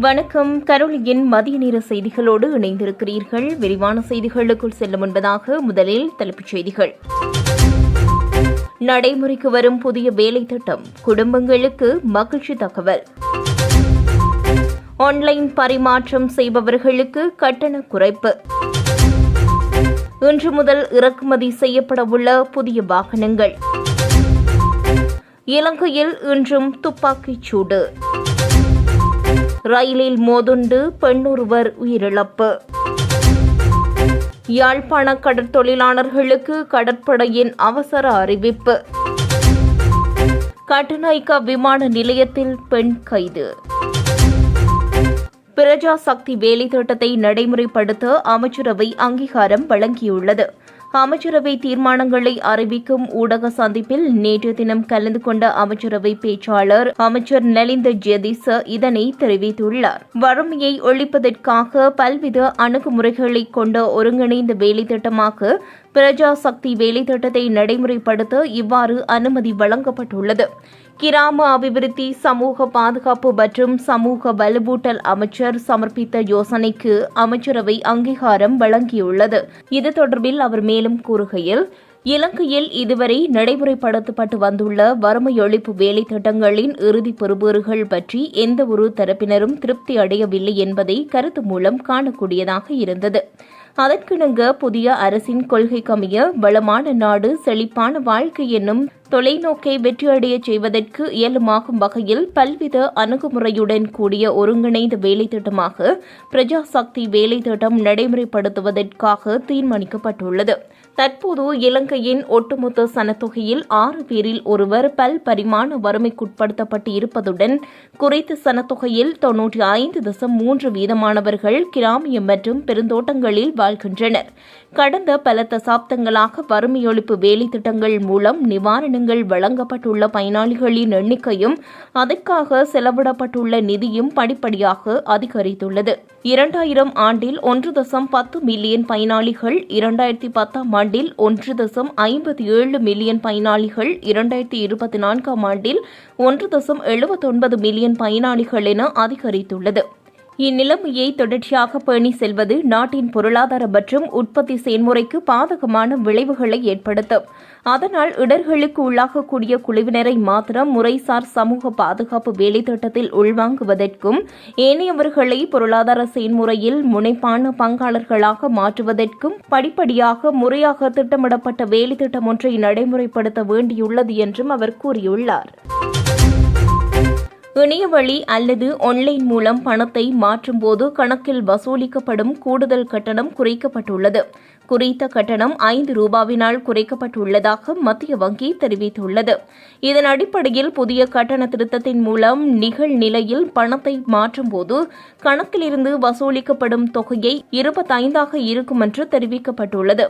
வணக்கம். கரோலியின் மதிய நேர செய்திகளோடு இணைந்திருக்கிறீர்கள். விரிவான செய்திகளுக்குள் செல்லும் முன்பதாக முதலில் தலைப்புச் செய்திகள். நடைமுறைக்கு வரும் புதிய வேலை திட்டம் குடும்பங்களுக்கு மகிழ்ச்சி தகவல். ஆன்லைன் பரிமாற்றம் செய்பவர்களுக்கு கட்டண குறைப்பு. இன்று முதல் இறக்குமதி செய்யப்படவுள்ள புதிய வாகனங்கள். இலங்கையில் இன்றும் துப்பாக்கிச் சூடு. ரயிலில் மோதுண்டு பெண்ணொருவர் உயிரிழப்பு. யாழ்ப்பாண கடற்தொழிலாளர்களுக்கு கடற்படையின் அவசர அறிவிப்பு. கட்டுநாய்க்கா விமான நிலையத்தில் பெண் கைது. பிரஜா சக்தி வேலை திட்டத்தை நடைமுறைப்படுத்த அமைச்சரவை அங்கீகாரம் வழங்கியுள்ளது. அமைச்சரவை தீர்மானங்களை அறிவிக்கும் ஊடக சந்திப்பில் நேற்று தினம் கலந்து கொண்ட அமைச்சரவை பேச்சாளர் அமைச்சர் நலிந்த ஜெதிச இதனை தெரிவித்துள்ளார். வறுமையை ஒழிப்பதற்காக பல்வித அணுகுமுறைகளை கொண்ட ஒருங்கிணைந்த வேலைத்திட்டமாக பிரஜா சக்தி வேலைத்திட்டத்தை நடைமுறைப்படுத்த இவ்வாறு அனுமதி வழங்கப்பட்டுள்ளது. கிராம அபிவிருத்தி சமூக பாதுகாப்பு மற்றும் சமூக வலுவூட்டல் அமைச்சர் சமர்ப்பித்த யோசனைக்கு அமைச்சரவை அங்கீகாரம் வழங்கியுள்ளது. இது தொடர்பில் அவர் மேலும் கூறுகையில் இலங்கையில் இதுவரை நடைமுறைப்படுத்தப்பட்டு வந்துள்ள வறுமை ஒழிப்பு வேலை திட்டங்களின் இறுதி பெறுபேறுகள் பற்றி எந்த ஒரு தரப்பினரும் திருப்தி அடையவில்லை என்பதை கருத்து மூலம் காணக்கூடியதாக இருந்தது. அதற்கிணங்க புதிய அரசின் கொள்கைக்கமைய வளமான நாடு செழிப்பான வாழ்க்கை என்னும் தொலைநோக்கை வெற்றியடைய செய்வதற்கு இயலுமாகும் வகையில் பல்வித அணுகுமுறையுடன் கூடிய ஒருங்கிணைந்த வேலை திட்டமாக பிரஜா வேலை திட்டம் நடைமுறைப்படுத்துவதற்காக தீர்மானிக்கப்பட்டுள்ளது. தற்போது இலங்கையின் ஒட்டுமொத்த சனத்தொகையில் ஆறு பேரில் ஒருவர் பல் பரிமாண வறுமைக்குட்படுத்தப்பட்டு இருப்பதுடன் குறைத்த சனத்தொகையில் தொன்னூற்றி ஐந்து தசம் மூன்று வீதமானவர்கள் கிராமிய மற்றும் பெருந்தோட்டங்களில் வாழ்கின்றனர். கடந்த பல தசாப்தங்களாக வறுமை ஒழிப்பு வேலை திட்டங்கள் மூலம் நிவாரணங்கள் வழங்கப்பட்டுள்ள பயனாளிகளின் எண்ணிக்கையும் அதற்காக செலவிடப்பட்டுள்ள நிதியும் படிப்படியாக அதிகரித்துள்ளது. இரண்டாயிரம் ஆண்டில் ஒன்று தசம் பத்து மில்லியன் பயனாளிகள் இரண்டாயிரத்தி பத்தாம் ஆண்டு ஆண்டில் ஒன்று தசம் ஐம்பத்தி ஏழு மில்லியன் பயனாளிகள் இரண்டாயிரத்தி இருபத்தி நான்காம் ஆண்டில் ஒன்று தசம் எழுபத்தொன்பது மில்லியன் பயனாளிகள் என அதிகரித்துள்ளது. இந்நிலைமையை தொடர்ச்சியாக பேணி செல்வது நாட்டின் பொருளாதார மற்றும் உற்பத்தி செயல்முறைக்கு பாதகமான விளைவுகளை ஏற்படுத்தும். அதனால் இடர்களுக்கு உள்ளாகக்கூடிய குழுவினரை மாத்திரம் முறைசார் சமூக பாதுகாப்பு வேலைத்திட்டத்தில் உள்வாங்குவதற்கும் ஏனையவர்களை பொருளாதார செயல்முறையில் முனைப்பான பங்காளர்களாக மாற்றுவதற்கும் படிப்படியாக முறையாக திட்டமிடப்பட்ட வேலைத்திட்டம் ஒன்றை நடைமுறைப்படுத்த வேண்டியுள்ளது என்றும் அவர் கூறியுள்ளார். இணையவழி அல்லது ஆன்லைன் மூலம் பணத்தை மாற்றும்போது கணக்கில் வசூலிக்கப்படும் கூடுதல் கட்டணம் குறைக்கப்பட்டுள்ளது. குறித்த கட்டணம் ஐந்து ரூபாவினால் குறைக்கப்பட்டுள்ளதாக மத்திய வங்கி தெரிவித்துள்ளது. இதன் அடிப்படையில் புதிய கட்டண திருத்தத்தின் மூலம் நிகழ்நிலையில் பணத்தை மாற்றும்போது கணக்கிலிருந்து வசூலிக்கப்படும் தொகையை இருபத்தைந்தாக இருக்கும் என்று தெரிவிக்கப்பட்டுள்ளது.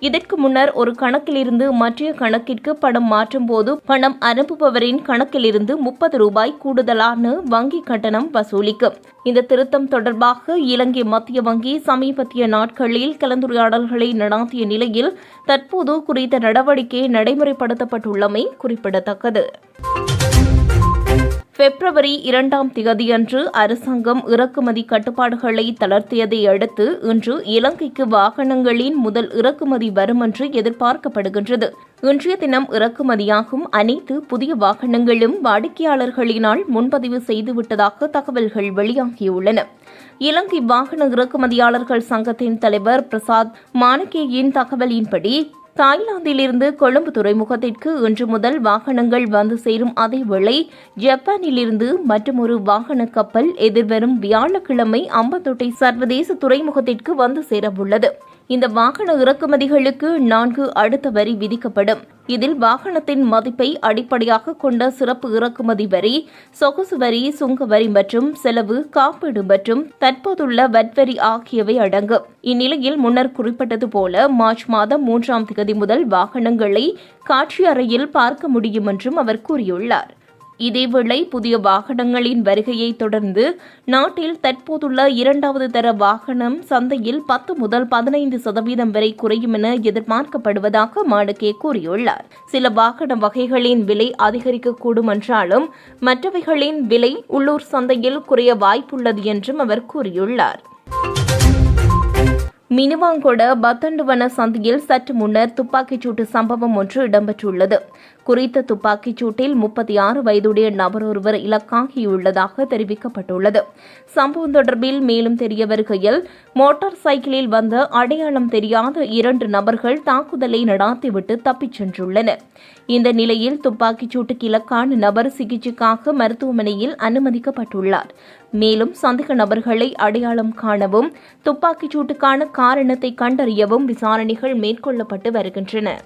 இதற்கு முன்னர் ஒரு கணக்கிலிருந்து மற்ற கணக்கிற்கு பணம் மாற்றும் போது பணம் அனுப்புபவரின் கணக்கிலிருந்து முப்பது ரூபாய் கூடுதலான வங்கி கட்டணம் வசூலிக்கும் இந்த திருத்தம் தொடர்பாக இலங்கை மத்திய வங்கி சமீபத்திய நாட்களில் கலந்துரையாடல்களை நடாத்திய நிலையில் தற்போது குறித்த நடவடிக்கை நடைமுறைப்படுத்தப்பட்டுள்ளமை குறிப்பிடத்தக்கது. பிப்ரவரி இரண்டாம் திகதியன்று அரசாங்கம் இறக்குமதி கட்டுப்பாடுகளை தளர்த்தியதை அடுத்து இன்று இலங்கைக்கு வாகனங்களின் முதல் இறக்குமதி வரும் என்று எதிர்பார்க்கப்படுகின்றது. இன்றைய தினம் இறக்குமதியாகும் அனைத்து புதிய வாகனங்களும் வாடிக்கையாளர்களினால் முன்பதிவு செய்துவிட்டதாக தகவல்கள் வெளியாகியுள்ளன. இலங்கை வாகன இறக்குமதியாளர்கள் சங்கத்தின் தலைவர் பிரசாத் மானகேயின் தகவலின்படி தாய்லாந்திலிருந்து கொழும்பு துறைமுகத்திற்கு இன்று முதல் வாகனங்கள் வந்து சேரும் அதேவேளை ஜப்பானிலிருந்து மற்றொரு வாகன கப்பல் எதிர்வரும் வியாழக்கிழமை அம்பத்தொட்டை சர்வதேச துறைமுகத்திற்கு வந்து சேரவுள்ளது. இந்த வாகன இறக்குமதிகளுக்கு நான்கு அடுத்த வரி விதிக்கப்படும். இதில் வாகனத்தின் மதிப்பை அடிப்படையாக கொண்ட சிறப்பு இறக்குமதி வரி சொகுசு வரி சுங்க வரி மற்றும் செலவு காப்பீடு மற்றும் தற்போதுள்ள வட்வரி ஆகியவை அடங்கும். இந்நிலையில் முன்னர் குறிப்பிட்டது போல மார்ச் மாதம் மூன்றாம் தேதி முதல் வாகனங்களை காட்சி அறையில் பார்க்க முடியும் என்றும் அவர் கூறியுள்ளார். இதேவேளை புதிய வாகனங்களின் வருகையை தொடர்ந்து நாட்டில் தற்போதுள்ள இரண்டாவது தர வாகனம் சந்தையில் பத்து முதல் பதினைந்து சதவீதம் வரை குறையும் என எதிர்பார்க்கப்படுவதாக மாடுகே கூறியுள்ளார். சில வாகன வகைகளின் விலை அதிகரிக்கக்கூடும் என்றாலும் மற்றவைகளின் விலை உள்ளூர் சந்தையில் குறைய வாய்ப்புள்ளது என்றும் அவர் கூறியுள்ளார். மினுவாங்கொட பத்தண்டுவன சந்தையில் சற்று முன்னர் துப்பாக்கிச்சூட்டு சம்பவம் ஒன்று இடம்பெற்றுள்ளது. குறித்த துப்பாக்கிச் சூட்டில் முப்பத்தி ஆறு வயதுடைய நபர் ஒருவர் இலக்காகியுள்ளதாக தெரிவிக்கப்பட்டுள்ளது. சம்பவம் தொடர்பில் மேலும் தெரிய வருகையில் மோட்டார் சைக்கிளில் வந்த அடையாளம் தெரியாத இரண்டு நபர்கள் தாக்குதலை நடாத்திவிட்டு தப்பிச் சென்றுள்ளனர். இந்த நிலையில் துப்பாக்கிச்சூட்டுக்கு இலக்கான நபர் சிகிச்சைக்காக மருத்துவமனையில் அனுமதிக்கப்பட்டுள்ளார். மேலும் சந்தேக நபர்களை அடையாளம் காணவும் துப்பாக்கிச் சூட்டுக்கான காரணத்தை கண்டறியவும் விசாரணைகள் மேற்கொள்ளப்பட்டு வருகின்றன.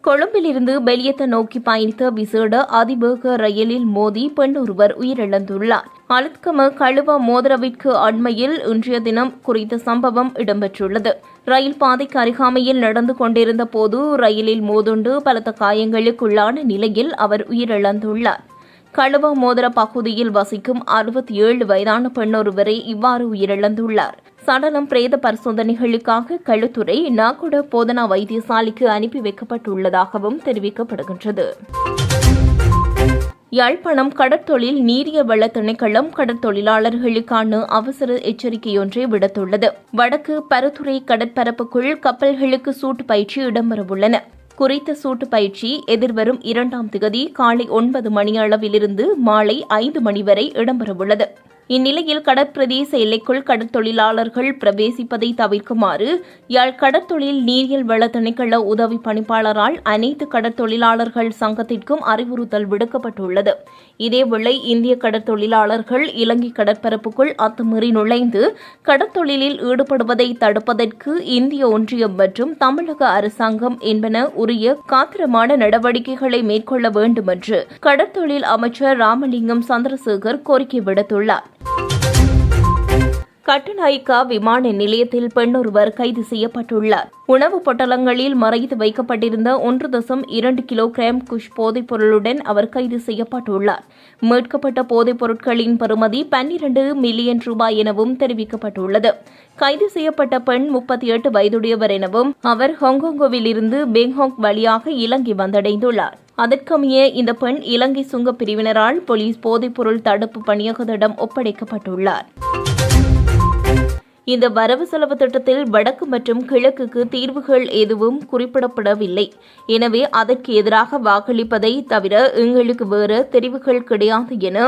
கொழும்பிலிருந்து பெலியத்தை நோக்கி பயணித்த விசேட அதிவேக ரயிலில் மோதி பெண் ஒருவர் உயிரிழந்துள்ளார். அலுத்கம கழுவ மோதரவிற்கு அண்மையில் இன்றைய தினம் குறித்த சம்பவம் இடம்பெற்றுள்ளது. ரயில் பாதைக்கு அருகாமையில் நடந்து கொண்டிருந்த போது ரயிலில் மோதுண்டு பலத்த காயங்களுக்குள்ளான நிலையில் அவர் உயிரிழந்துள்ளார். களுவ மோதிர பகுதியில் வசிக்கும் அறுபத்தி ஏழு வயதான பெண்ணொருவரை இவ்வாறு உயிரிழந்துள்ளார். சடலம் பிரேத பரிசோதனைகளுக்காக களுத்துறை நாகுட போதனா வைத்தியசாலைக்கு அனுப்பி வைக்கப்பட்டுள்ளதாகவும் தெரிவிக்கப்படுகின்றது. யாழ்ப்பாணம் கடற்தொழில் நீரிய வள திணைக்களம் கடற்தொழிலாளர்களுக்கான அவசர எச்சரிக்கையொன்றை விடுத்துள்ளது. வடக்கு பருத்துறை கடற்பரப்புக்குள் கப்பல்களுக்கு சூட்டு பயிற்சி இடம்பெறவுள்ளன. குறித்த சூட்டு பயிற்சி எதிர்வரும் இரண்டாம் திகதி காலை ஒன்பது மணி அளவிலிருந்து மாலை ஐந்து மணி வரை இடம்பெறவுள்ளது. இந்நிலையில் கடற்பிரதேச எல்லைக்குள் கடற்தொழிலாளர்கள் பிரவேசிப்பதை தவிர்க்குமாறு யாழ் கடற்தொழில் நீரியல் வள திணைக்கள உதவி பணிப்பாளரால் அனைத்து கடற்தொழிலாளர்கள் சங்கத்திற்கும் அறிவுறுத்தல் விடுக்கப்பட்டுள்ளது. இதேவேளை இந்திய கடற்தொழிலாளர்கள் இலங்கை கடற்பரப்புக்குள் அத்துமீறி நுழைந்து கடற்தொழிலில் ஈடுபடுவதை தடுப்பதற்கு இந்திய ஒன்றியம் மற்றும் தமிழக அரசாங்கம் என்பன உரிய காத்திரமான நடவடிக்கைகளை மேற்கொள்ள வேண்டும் என்று கடற்தொழில் அமைச்சர் ராமலிங்கம் சந்திரசேகர் கோரிக்கை விடுத்துள்ளார். கட்டுநாயக்கா விமான நிலையத்தில் பெண்ணொருவர் கைது செய்யப்பட்டுள்ளார். உணவுப் பொட்டலங்களில் மறைத்து வைக்கப்பட்டிருந்த ஒன்று தசம் இரண்டு கிலோகிராம் குஷ் போதைப் பொருளுடன் அவர் கைது செய்யப்பட்டுள்ளார். மீட்கப்பட்ட போதைப் பொருட்களின் பெறுமதி பன்னிரண்டு மில்லியன் ரூபாய் எனவும் தெரிவிக்கப்பட்டுள்ளது. கைது செய்யப்பட்ட பெண் முப்பத்தி எட்டு வயதுடையவர் எனவும் அவர் ஹாங்காங்கோவில் இருந்து வழியாக இலங்கை வந்தடைந்துள்ளார். அதற்கமைய இந்த பெண் இலங்கை சுங்கப் பிரிவினரால் போலீஸ் போதைப்பொருள் தடுப்பு பணியகத்திடம் ஒப்படைக்கப்பட்டுள்ளார். இந்த வரவு செலவு திட்டத்தில் வடக்கு மற்றும் கிழக்குக்கு தீர்வுகள் எதுவும் குறிப்பிடப்படவில்லை. எனவே அதற்கு எதிராக வாக்களிப்பதை தவிர எங்களுக்கு வேறு தெரிவுகள் கிடையாது என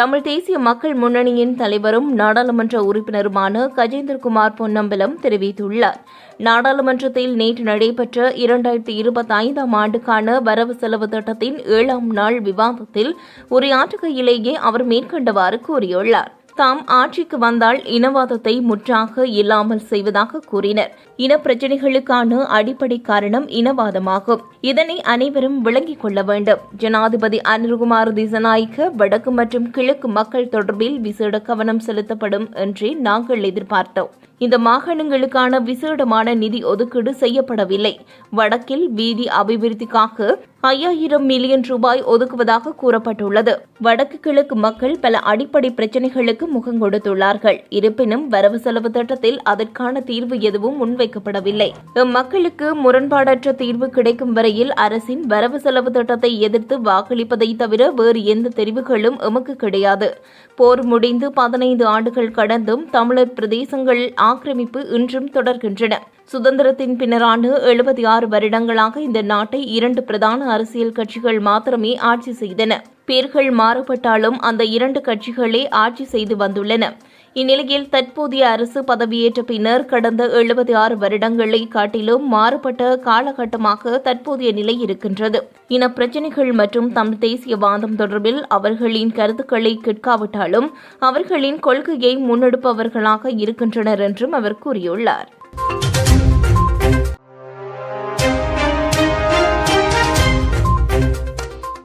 தமிழ் தேசிய மக்கள் முன்னணியின் தலைவரும் நாடாளுமன்ற உறுப்பினருமான கஜேந்திரகுமார் பொன்னம்பலம் தெரிவித்துள்ளார். நாடாளுமன்றத்தில் நேற்று நடைபெற்ற இரண்டாயிரத்தி இருபத்தி ஐந்தாம் ஆண்டுக்கான வரவு செலவு திட்டத்தின் ஏழாம் நாள் விவாதத்தில் உரையாற்றுகையிலேயே அவர் மேற்கண்டவாறு கூறியுள்ளார். தாம் ஆட்சிக்கு வந்தால் இனவாதத்தை முற்றாக இல்லாமல் செய்வதாக கூறினர். இன பிரச்சினைகளுக்கான அடிப்படை காரணம் இனவாதமாகும். இதனை அனைவரும் விளங்கிக் கொள்ள வேண்டும். ஜனாதிபதி அனில்குமார் திசநாயக்க வடக்கு மற்றும் கிழக்கு மக்கள் தொடர்பில் விசேட கவனம் செலுத்தப்படும் என்றே நாங்கள் எதிர்பார்த்தோம். இந்த மாகாணங்களுக்கான விசேடமான நிதி ஒதுக்கீடு செய்யப்படவில்லை. வடக்கில் வீதி அபிவிருத்திக்காக ஐயாயிரம் மில்லியன் ரூபாய் ஒதுக்குவதாக கூறப்பட்டுள்ளது. வடக்கு கிழக்கு மக்கள் பல அடிப்படை பிரச்சினைகளுக்கு முகம் கொடுத்துள்ளார்கள். இருப்பினும் வரவு செலவு திட்டத்தில் அதற்கான தீர்வு எதுவும் முன்வைக்கப்படவில்லை. மக்களுக்கு முரண்பாடற்ற தீர்வு கிடைக்கும் வரையில் அரசின் வரவு செலவு திட்டத்தை எதிர்த்து வாக்களிப்பதை தவிர வேறு எந்த தெரிவுகளும் எமக்கு கிடையாது. போர் முடிந்து பதினைந்து ஆண்டுகள் கடந்தும் தமிழர் பிரதேசங்கள் ஆக்கிரமிப்பு இன்றும் தொடர்கின்றன. சுதந்திரத்தின் பின்னரான எழுபத்தி ஆறு வருடங்களாக இந்த நாட்டை இரண்டு பிரதான அரசியல் கட்சிகள் மாத்திரமே ஆட்சி செய்தன. பேர்கள் மாறுபட்டாலும் அந்த இரண்டு கட்சிகளே ஆட்சி செய்து வந்துள்ளன. இந்நிலையில் தற்போதைய அரசு பதவியேற்ற பின்னர் கடந்த எழுபத்தி ஆறு வருடங்களை காட்டிலும் மாறுபட்ட காலகட்டமாக தற்போதைய நிலை இருக்கின்றது. இன பிரச்சினைகள் மற்றும் தமிழ் தேசியவாதம் தொடர்பில் அவர்களின் கருத்துக்களை கேட்காவிட்டாலும் அவர்களின் கொள்கையை முன்னெடுப்பவர்களாக இருக்கின்றனர் என்றும் அவர் கூறியுள்ளார்.